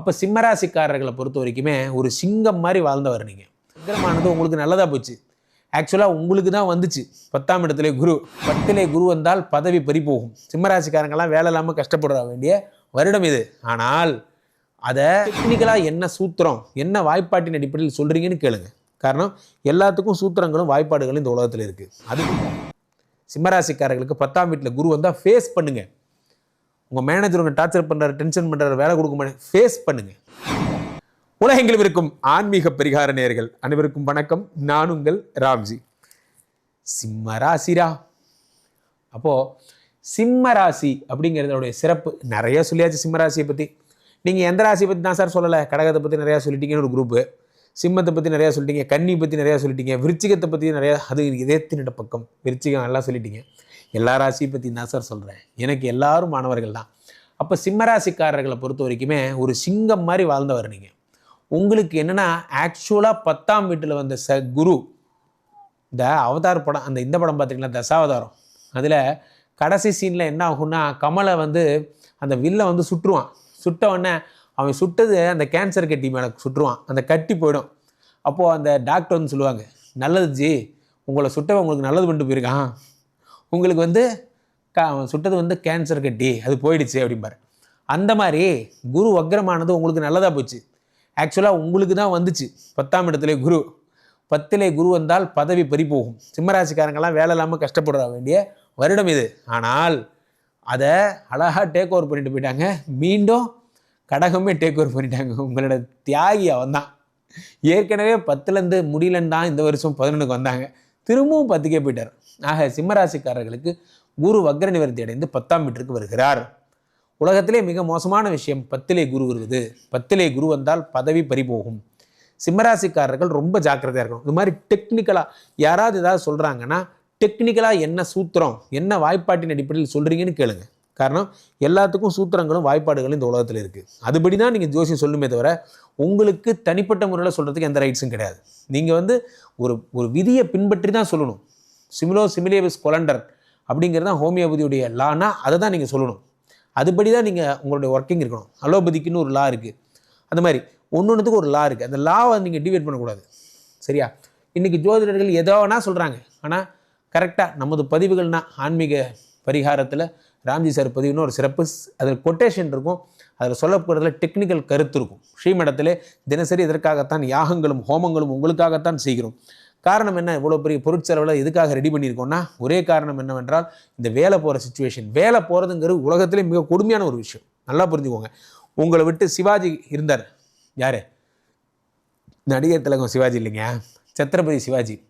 அப்போ சிம்மராசிக்காரர்களை பொறுத்த வரைக்குமே ஒரு சிங்கம் மாதிரி வாழ்ந்தவர் நீங்கள் விக்ரமானது உங்களுக்கு நல்லதாக போச்சு. ஆக்சுவலாக உங்களுக்கு தான் வந்துச்சு. பத்தாம் இடத்துல குரு. பத்திலே குரு வந்தால் பதவி பறிப்போகும் சிம்மராசிக்காரங்கெல்லாம் வேலை இல்லாமல் கஷ்டப்படுற வேண்டிய வருடம் இது. ஆனால் அதை டெக்னிக்கலாக என்ன சூத்திரம் என்ன வாய்ப்பாட்டின் அடிப்படையில் சொல்கிறீங்கன்னு கேளுங்க. காரணம் எல்லாத்துக்கும் சூத்திரங்களும் வாய்ப்பாடுகளும் இந்த உலகத்தில் இருக்குது அது சிம்மராசிக்காரர்களுக்கு பத்தாம் வீட்டில் குரு வந்தால் ஃபேஸ் பண்ணுங்கள் உங்கள் மேனேஜர் உங்கள் டார்ச்சர் பண்ணுறாரு டென்ஷன் பண்ணுறாரு வேலை கொடுக்க மாட்டேன் ஃபேஸ் பண்ணுங்கள் உலகெங்கிலும் இருக்கும் ஆன்மீக பரிகார நேர்கள் அனைவருக்கும் வணக்கம். நான் உங்கள் ராம்ஜி. சிம்ம ராசிரா. அப்போது சிம்ம ராசி அப்படிங்கிறதோடைய சிறப்பு நிறைய சொல்லியாச்சு சிம்ம ராசியை பற்றி நீங்கள் எந்த ராசியை பற்றி தான் சார் சொல்லலை? கடகத்தை பற்றி நிறையா சொல்லிட்டீங்கன்னு ஒரு குரூப்பு சிம்மத்தை பற்றி நிறையா சொல்லிட்டீங்க கன்னி பற்றி நிறையா சொல்லிட்டீங்க விருச்சிகத்தை பற்றி நிறையா அது இதே தின்னிட்ட பக்கம் விருச்சிகம் எல்லாம் சொல்லிட்டீங்க. எல்லா ராசியை பற்றி தான் சார் சொல்கிறேன் எனக்கு எல்லாரும் மாணவர்கள் தான். அப்போ சிம்மராசிக்காரர்களை பொறுத்த வரைக்குமே ஒரு சிங்கம் மாதிரி வாழ்ந்தவர் நீங்கள் உங்களுக்கு என்னென்னா ஆக்சுவலாக பத்தாம் வீட்டில் வந்த ச குரு இந்த அவதார் படம் அந்த இந்த படம் பார்த்தீங்களா தசாவதாரம். அதில் கடைசி சீனில் என்ன ஆகும்னா கமலை வந்து அந்த வில்லை வந்து சுட்டுருவான் சுட்ட உடனே அவன் சுட்டது அந்த கேன்சர் கட்டி மேலே சுட்டுருவான் அந்த கட்டி போயிடும். அப்போது அந்த டாக்டர் வந்து சொல்லுவாங்க நல்லது ஜி உங்களை சுட்டவன் உங்களுக்கு நல்லது பண்ணிட்டு போயிருக்கான். உங்களுக்கு வந்து கா அவன் சுட்டது வந்து கேன்சர் கட்டி அது போயிடுச்சு அப்படிம்பாரு. அந்த மாதிரி குரு வக்ரமானது உங்களுக்கு நல்லதாக போச்சு. ஆக்சுவலாக உங்களுக்கு தான் வந்துச்சு. பத்தாம் இடத்துல குரு. பத்திலே குரு வந்தால் பதவி பறி போகும். சிம்மராசிக்காரங்கெல்லாம் வேலை இல்லாமல் கஷ்டப்பட வேண்டிய வருடம் இது. ஆனால் அதை அழகாக டேக் ஓவர் பண்ணிட்டு போயிட்டாங்க. மீண்டும் கடகமே டேக் ஓவர் பண்ணிட்டாங்க. உங்களோட தியாகி அவன் தான். ஏற்கனவே பத்துலேருந்து முடியலன்னு தான் இந்த வருஷம் பதினொன்றுக்கு வந்தாங்க. திரும்பவும் பத்துக்கே போயிட்டார். ஆக சிம்மராசிக்காரர்களுக்கு குரு வக்ர நிவர்த்தி அடைந்து பத்தாம் வீட்டிற்கு வருகிறார். உலகத்திலே மிக மோசமான விஷயம் பத்திலே குரு வருவது. பத்திலே குரு வந்தால் பதவி பறிபோகும் சிம்மராசிக்காரர்கள் ரொம்ப ஜாக்கிரதையாக இருக்கணும். இது மாதிரி டெக்னிக்கலாக யாராவது ஏதாவது சொல்கிறாங்கன்னா டெக்னிக்கலாக என்ன சூத்திரம் என்ன வாய்ப்பாட்டின் அடிப்படையில் சொல்கிறீங்கன்னு கேளுங்க. காரணம் எல்லாத்துக்கும் சூத்திரங்களும் வாய்ப்பாடுகளும் இந்த உலகத்தில் இருக்குது அதுபடி தான் நீங்கள் ஜோசியம் சொல்லுமே தவிர உங்களுக்கு தனிப்பட்ட முறையில் சொல்கிறதுக்கு எந்த ரைட்ஸும் கிடையாது. நீங்கள் வந்து ஒரு ஒரு விதியை பின்பற்றி தான் சொல்லணும். சிமிலோ சிமிலேபிஸ் கொலண்டர் அப்படிங்கிறது தான் ஹோமியோபதியுடைய லானா அதை தான் நீங்கள் சொல்லணும். அதுபடி தான் நீங்கள் உங்களுடைய ஒர்க்கிங் இருக்கணும். அலோபதிக்குன்னு ஒரு லா இருக்குது அந்த மாதிரி ஒன்று ஒன்றுத்துக்கு ஒரு லா இருக்குது அந்த லாவை நீங்கள் டிவைட் பண்ணக்கூடாது. சரியா? இன்றைக்கி ஜோதிடர்கள் எதோ சொல்கிறாங்க ஆனால் கரெக்டாக நமது பதிவுகள்னா ஆன்மீக பரிகாரத்தில் ராம்ஜி சார் பதிவுன்னு ஒரு சிறப்பு. அதில் கொட்டேஷன் இருக்கும். அதில் சொல்லப்படுறதுல டெக்னிக்கல் கருத்து இருக்கும். ஸ்ரீமடத்திலே தினசரி இதற்காகத்தான் யாகங்களும் ஹோமங்களும் உங்களுக்காகத்தான் செய்கிறோம். காரணம் என்ன? இவ்வளோ பெரிய பொருட்செலவில் எதுக்காக ரெடி பண்ணியிருக்கோம்னா ஒரே காரணம் என்னவென்றால் இந்த வேலை போகிற சுச்சுவேஷன் வேலை போகிறதுங்கிறது உலகத்திலே மிக கொடுமையான ஒரு விஷயம். நல்லா புரிஞ்சுக்கோங்க. உங்களை விட்டு சிவாஜி இருந்தார். யார்? நடிகர் திலகம் சிவாஜி இல்லைங்க. சத்ரபதி சிவாஜி.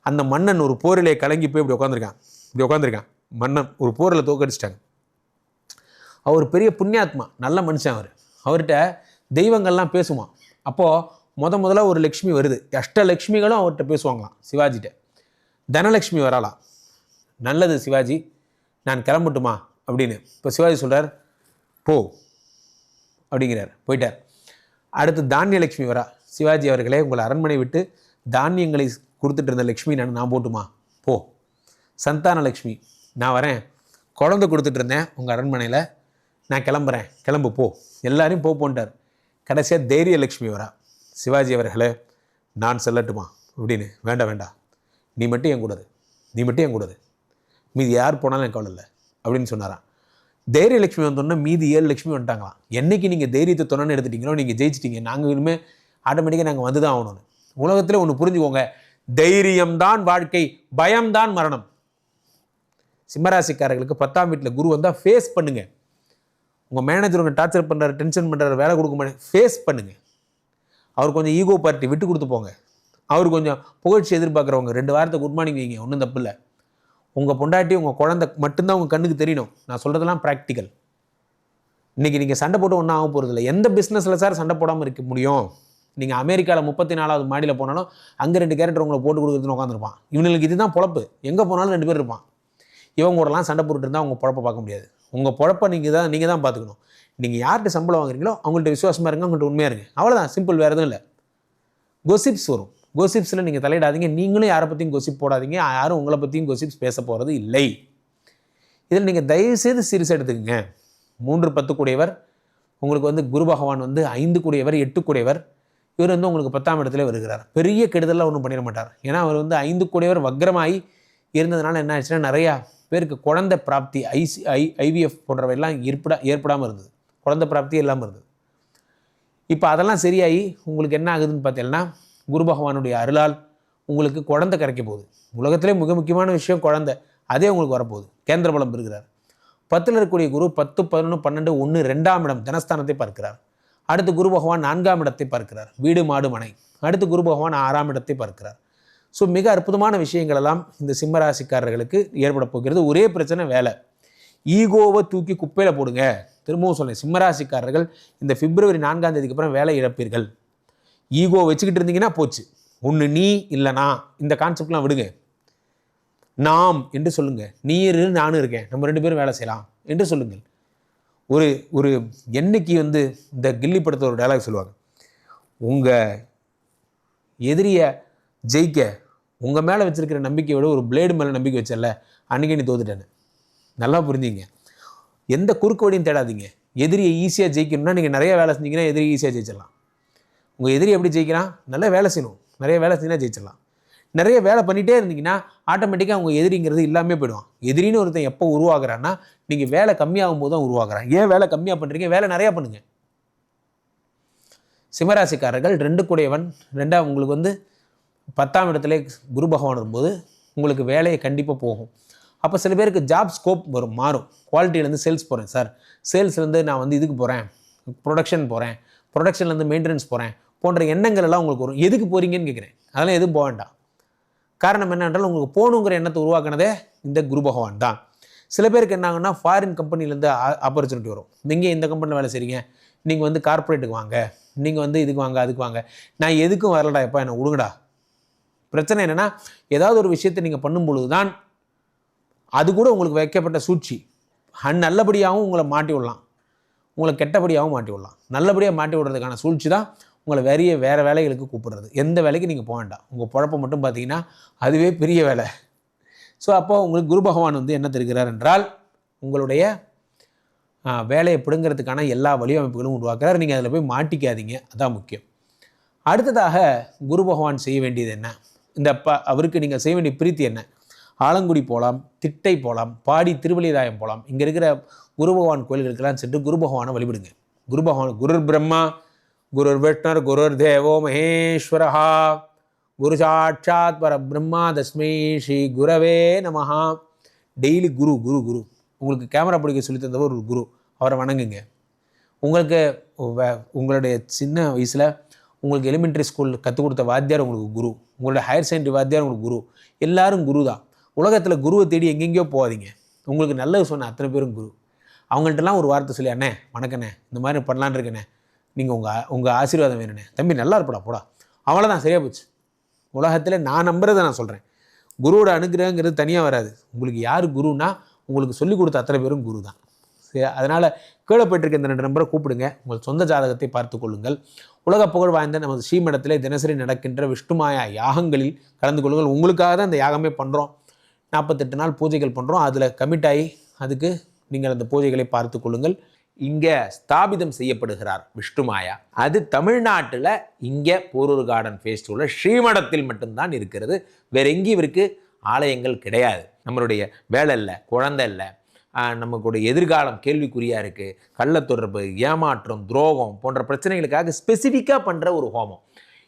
அந்த மன்னன் ஒரு போரிலே கலங்கி போய் இப்படி உட்காந்துருக்கான் இப்படி உட்காந்துருக்கான் மன்னன் ஒரு போரில் தோக்கடிச்சிட்டாங்க. அவர் பெரிய புண்ணியாத்மா நல்ல மனுஷன் அவர். அவர்கிட்ட தெய்வங்கள்லாம் பேசுவான். அப்போது முத முதல்ல ஒரு லக்ஷ்மி வருது. அஷ்டலக்ஷ்மிகளும் அவர்கிட்ட பேசுவாங்களாம் சிவாஜிட்ட தனலக்ஷ்மி வராலாம் நல்லது சிவாஜி நான் கிளம்பட்டுமா? அப்படின்னு. இப்போ சிவாஜி சொல்கிறார் போ அப்படிங்கிறார் போயிட்டார். அடுத்து தானியலக்ஷ்மி வரா. சிவாஜி அவர்களே உங்களை அரண்மனை விட்டு தானியங்களை கொடுத்துட்டு இருந்த லக்ஷ்மி நான் நான் போட்டுமா? போ. சந்தான லக்ஷ்மி நான் வரேன். குழந்தை கொடுத்துட்டு இருந்தேன் உங்கள் அரண்மனையில். நான் கிளம்புறேன். கிளம்பு போ. எல்லாரையும் போ போன்ட்டார். கடைசியாக தைரிய லக்ஷ்மி வரா. சிவாஜி அவர்களே நான் செல்லட்டுமா? அப்படின்னு வேண்டாம் வேண்டாம் நீ மட்டும் என் கூடாது. நீ மட்டும் என் கூடாது. மீதி யார் போனாலும் எனக்கு கவலை இல்லை. அப்படின்னு சொன்னாராம். தைரிய லட்சுமி வந்தோன்னா மீதி ஏழு லட்சுமி வந்துட்டாங்களாம். என்றைக்கு நீங்கள் தைரியத்தை தொண்ணு எடுத்துட்டீங்களோ நீங்கள் ஜெயிச்சிட்டீங்க. நாங்கள் இனிமேல் ஆட்டோமேட்டிக்காக நாங்கள் வந்து தான் ஆகணும்னு. உலகத்தில் ஒன்று புரிஞ்சுக்கோங்க. தைரியம்தான் வாழ்க்கை பயம்தான் மரணம். சிம்மராசிக்காரர்களுக்கு பத்தாம் வீட்டில் குரு வந்தால் ஃபேஸ் பண்ணுங்க. உங்கள் மேனேஜர் உங்கள் டார்ச்சர் பண்ணுறாரு டென்ஷன் பண்ணுறாரு வேலை கொடுக்க மாட்டேன் ஃபேஸ் பண்ணுங்க. அவர் கொஞ்சம் ஈகோ பார்ட்டி விட்டு கொடுத்து போங்க. அவர் கொஞ்சம் புகழ்ச்சி எதிர்பார்க்குறவங்க. ரெண்டு வாரத்தை குட் மார்னிங் வைங்க ஒன்றும் தப்பு இல்லை. உங்கள் பொண்டாட்டி உங்கள் குழந்தை மட்டும்தான் உங்கள் கண்ணுக்கு தெரியணும். நான் சொல்கிறதெல்லாம் ப்ராக்டிக்கல் இன்றைக்கி நீங்கள் சண்டை போட்டு ஒன்றும் ஆக போகிறதில்ல எந்த பிஸ்னஸில் சார் சண்டை போடாமல் இருக்க முடியும்? நீங்கள் அமெரிக்காவில் முப்பத்தி நாலாவது மாடியில் போனாலும் அங்கே ரெண்டு கேரக்டர் உங்களை போட்டு கொடுக்குறதுன்னு உட்காந்துருப்பான் இவனுக்கு இதுதான் பொழப்பு. எங்கே போனாலும் ரெண்டு பேர் இருப்பான். இவங்க கூடலாம் சண்டை போட்டுட்டு இருந்தால் உங்கள் பொழப்பை பார்க்க முடியாது. உங்கள் பொழப்பை நீங்கள் தான் நீங்கள் தான் பார்த்துக்கணும். நீங்கள் யார்கிட்ட சம்பளம் வாங்குறீங்களோ அவங்கள்ட்ட விசுவாசமாக இருங்க அவங்கள்ட்ட உண்மையாக இருங்க. அவ்வளோதான் சிம்பிள் வேறு எதுவும் இல்லை. கோசிப்ஸ் வரும். கோசிப்ஸில் நீங்கள் தலையிடாதீங்க. நீங்களும் யாரை பற்றியும் கோசிப் போடாதீங்க. யாரும் உங்களை பற்றியும் கோசிப்ஸ் பேச போகிறது இல்லை. இதில் நீங்கள் தயவுசெய்து சீரியஸ் எடுத்துக்கங்க. மூன்று பத்து கூடியவர் உங்களுக்கு வந்து குரு பகவான் வந்து ஐந்து கூடியவர் எட்டு கூடியவர் இவர் வந்து உங்களுக்கு பத்தாம் இடத்துல வருகிறார். பெரிய கெடுதலாக ஒன்றும் பண்ணிட மாட்டார். ஏன்னா அவர் வந்து ஐந்து கூடியவர் வக்ரமாகி இருந்ததுனால என்ன ஆச்சுன்னா நிறையா பேருக்கு குழந்தை பிராப்தி ஐசி ஐ ஐவிஎஃப் போன்றவையெல்லாம் ஏற்பட ஏற்படாமல் இருந்தது. குழந்த பிராப்தி இல்லாமல் இருந்தது. இப்போ அதெல்லாம் சரியாகி உங்களுக்கு என்ன ஆகுதுன்னு பார்த்தீங்கன்னா குரு பகவானுடைய அருளால் உங்களுக்கு குழந்தை கிடைக்க போகுது. உலகத்திலே மிக முக்கியமான விஷயம் குழந்தை. அதே உங்களுக்கு வரப்போகுது. கேந்திர பலம் பெறுகிறார். பத்தில் இருக்கக்கூடிய குரு பத்து பதினொன்று பன்னெண்டு ஒன்று ரெண்டாம் இடம் தனஸ்தானத்தை பார்க்கிறார். அடுத்து குரு பகவான் நான்காம் இடத்தை பார்க்கிறார். வீடு மாடு மனை. அடுத்து குரு பகவான் ஆறாம் இடத்தை பார்க்கிறார். ஸோ மிக அற்புதமான விஷயங்களெல்லாம் இந்த சிம்மராசிக்காரர்களுக்கு ஏற்பட போகிறது. ஒரே பிரச்சனை வேலை. ஈகோவை தூக்கி குப்பையில் போடுங்க. திரும்பவும் சொன்னேன் சிம்மராசிக்காரர்கள் இந்த பிப்ரவரி நான்காம் தேதிக்கு அப்புறம் வேலை இழப்பீர்கள். ஈகோ வச்சுக்கிட்டு இருந்தீங்கன்னா போச்சு. ஒன்று நீ இல்லைனா இந்த கான்செப்ட்லாம் விடுங்க. நாம் என்று சொல்லுங்கள் நீ இரு நானும் இருக்கேன். நம்ம ரெண்டு பேரும் வேலை செய்யலாம் என்று சொல்லுங்கள். ஒரு ஒரு என்னைக்கு வந்து இந்த கில்லி படத்தில் ஒரு டயலாக் சொல்லுவாங்க. உங்கள் எதிரியை ஜெயிக்க உங்கள் மேலே வச்சுருக்கிற நம்பிக்கையை விட ஒரு பிளேடு மேலே நம்பிக்கை வச்சல அன்றைக்கி நீ தோத்துட்டேன்னு. நல்லா புரிஞ்சுங்க. எந்த குறுக்கு வழியும் தேடாதீங்க. எதிரியை ஈஸியாக ஜெயிக்கணும்னா நீங்கள் நிறைய வேலை செஞ்சீங்கன்னா எதிரி ஈஸியாக ஜெயிச்சிடலாம். உங்கள் எதிரி எப்படி ஜெயிக்கிறான்? நல்லா வேலை செய்யணும். நிறைய வேலை செஞ்சிங்கன்னா ஜெயிச்சிடலாம். நிறைய வேலை பண்ணிகிட்டே இருந்தீங்கன்னா ஆட்டோமேட்டிக்காக உங்கள் எதிரிங்கிறது இல்லாமல் போயிடுவான். எதிரின்னு ஒருத்தன் எப்போ உருவாகிறான்னா நீங்கள் வேலை கம்மியாகும் போது தான் உருவாகிறான். ஏன் வேலை கம்மியாக பண்ணுறீங்க வேலை நிறையா பண்ணுங்கள் சிம்மராசிக்காரர்கள் ரெண்டு கூடையவன். ரெண்டாவது உங்களுக்கு வந்து பத்தாம் இடத்துல குரு பகவான் வரும்போது உங்களுக்கு வேலையை கண்டிப்பாக போகும். அப்போ சில பேருக்கு ஜாப் ஸ்கோப் வரும் மாறும். குவாலிட்டியிலேருந்து சேல்ஸ் போகிறேன் சார் சேல்ஸ்லேருந்து நான் வந்து இதுக்கு போகிறேன் ப்ரொடக்ஷன் போகிறேன் ப்ரொடக்ஷன்லேருந்து மெயின்டெனன்ஸ் போகிறேன் போன்ற எண்ணங்கள் எல்லாம் உங்களுக்கு வரும். எதுக்கு போகிறீங்கன்னு கேட்குறேன் அதெல்லாம் எதுவும் போக வேண்டாம். காரணம் என்னென்றால் உங்களுக்கு போகணுங்கிற எண்ணத்தை உருவாக்குனதே இந்த குரு பகவான் தான். சில பேருக்கு என்ன ஃபாரின் கம்பெனிலேருந்து ஆப்பர்ச்சுனிட்டி வரும். நீங்கள் இந்த கம்பெனியில் வேலை செய்கிறீங்க நீங்கள் வந்து கார்ப்பரேட்டுக்கு வாங்க நீங்கள் வந்து இதுக்கு வாங்க அதுக்கு வாங்க. நான் எதுக்கும் வரலடா எப்போ என்னை விடுங்கடா பிரச்சனை என்னென்னா ஏதாவது ஒரு விஷயத்தை நீங்கள் பண்ணும்பொழுது தான் அது கூட உங்களுக்கு வைக்கப்பட்ட சூழ்ச்சி. அந் நல்லபடியாகவும் உங்களை மாட்டி விடலாம். உங்களை கெட்டபடியாகவும் மாட்டி விடலாம். நல்லபடியாக மாட்டி விடுறதுக்கான சூழ்ச்சி தான் உங்களை வெறிய வேறு வேலைகளுக்கு கூப்பிடுறது. எந்த வேலைக்கு நீங்கள் போக வேண்டாம். உங்கள் குழப்பம் மட்டும் பார்த்தீங்கன்னா அதுவே பெரிய வேலை. ஸோ அப்போது உங்களுக்கு குரு பகவான் வந்து என்ன தெரிகிறார் என்றால் உங்களுடைய வேலையை பிடுங்கிறதுக்கான எல்லா வழிவமைப்புகளும் உருவாக்குறார். நீங்கள் அதில் போய் மாட்டிக்காதீங்க. அதான் முக்கியம். அடுத்ததாக குரு பகவான் செய்ய வேண்டியது என்ன? இந்த ப அவருக்கு நீங்கள் செய்ய வேண்டிய பிரீத்தி என்ன? ஆலங்குடி போகலாம் திட்டை போகலாம் பாடி திருவள்ளிராயம் போகலாம் இங்கே இருக்கிற குரு பகவான் கோயில்களுக்கெல்லாம் சென்று குரு பகவானை வழிபடுங்க. குரு பகவான் குருர் பிரம்மா குருர் விஷ்ணர் குருர் தேவோ மகேஸ்வரஹா. குரு சாட்சாத் பரபிரம்மா தஸ்மை ஸ்ரீ குரவே நமஹா. டெய்லி குரு குரு குரு. உங்களுக்கு கேமரா பிடிக்க சொல்லி தந்தவர் ஒரு குரு. அவரை வணங்குங்க. உங்களுக்கு உங்களுடைய சின்ன வயசில் உங்களுக்கு எலிமெண்ட்ரி ஸ்கூல் கற்றுக் கொடுத்த வாத்தியார் உங்களுக்கு குரு. உங்களுடைய ஹையர் செகண்டரி வாத்தியார் உங்களுக்கு குரு. எல்லாரும் குரு தான் உலகத்தில் குருவை தேடி எங்கெங்கேயோ போகாதீங்க. உங்களுக்கு நல்லது சொன்ன அத்தனை பேரும் குரு. அவங்கள்ட்டலாம் ஒரு வார்த்தை சொல்லி அண்ணே வணக்கண்ணே இந்த மாதிரி பண்ணலான்னு இருக்கண்ணே. நீங்கள் உங்கள் உங்கள் ஆசீர்வாதம் வேணுண்ணே. தம்பி நல்லா இருப்படா போடா. அவ்வளோதான் சரியாக போச்சு. உலகத்தில் நான் நம்புறதை நான் சொல்கிறேன் குருவோட அனுகிரகங்கிறது தனியாக வராது. உங்களுக்கு யார் குருன்னா உங்களுக்கு சொல்லிக் கொடுத்த அத்தனை பேரும் குரு தான். சரி அதனால் கீழே போயிட்டுருக்க இந்த ரெண்டு நம்பரை கூப்பிடுங்க. உங்கள் சொந்த ஜாதகத்தை பார்த்து கொள்ளுங்கள். உலக புகழ் வாய்ந்த நமது ஸ்ரீமடத்தில் தினசரி நடக்கின்ற விஷ்ணுமாயா யாகங்களில் கலந்து கொள்ளுங்கள். உங்களுக்காக தான் இந்த யாகமே பண்ணுறோம் நாற்பத்தெட்டு நாள் பூஜைகள் பண்ணுறோம் அதில் கமிட் ஆகி அதுக்கு நீங்கள் அந்த பூஜைகளை பார்த்து கொள்ளுங்கள். இங்கே ஸ்தாபிதம் செய்யப்படுகிறார் விஷ்ணுமாயா அது தமிழ்நாட்டில் இங்கே போரூர் கார்டன் ஃபேஸ்டிவலில் ஸ்ரீமடத்தில் மட்டும்தான் இருக்கிறது. வேற எங்கேயும் இவருக்கு ஆலயங்கள் கிடையாது. நம்மளுடைய வேலை இல்லை குழந்தை இல்லை. நமக்குடைய எதிர்காலம் கேள்விக்குறியாக இருக்குது கள்ள தொடர்பு ஏமாற்றம் துரோகம் போன்ற பிரச்சனைகளுக்காக ஸ்பெசிஃபிக்காக பண்ணுற ஒரு ஹோமம்.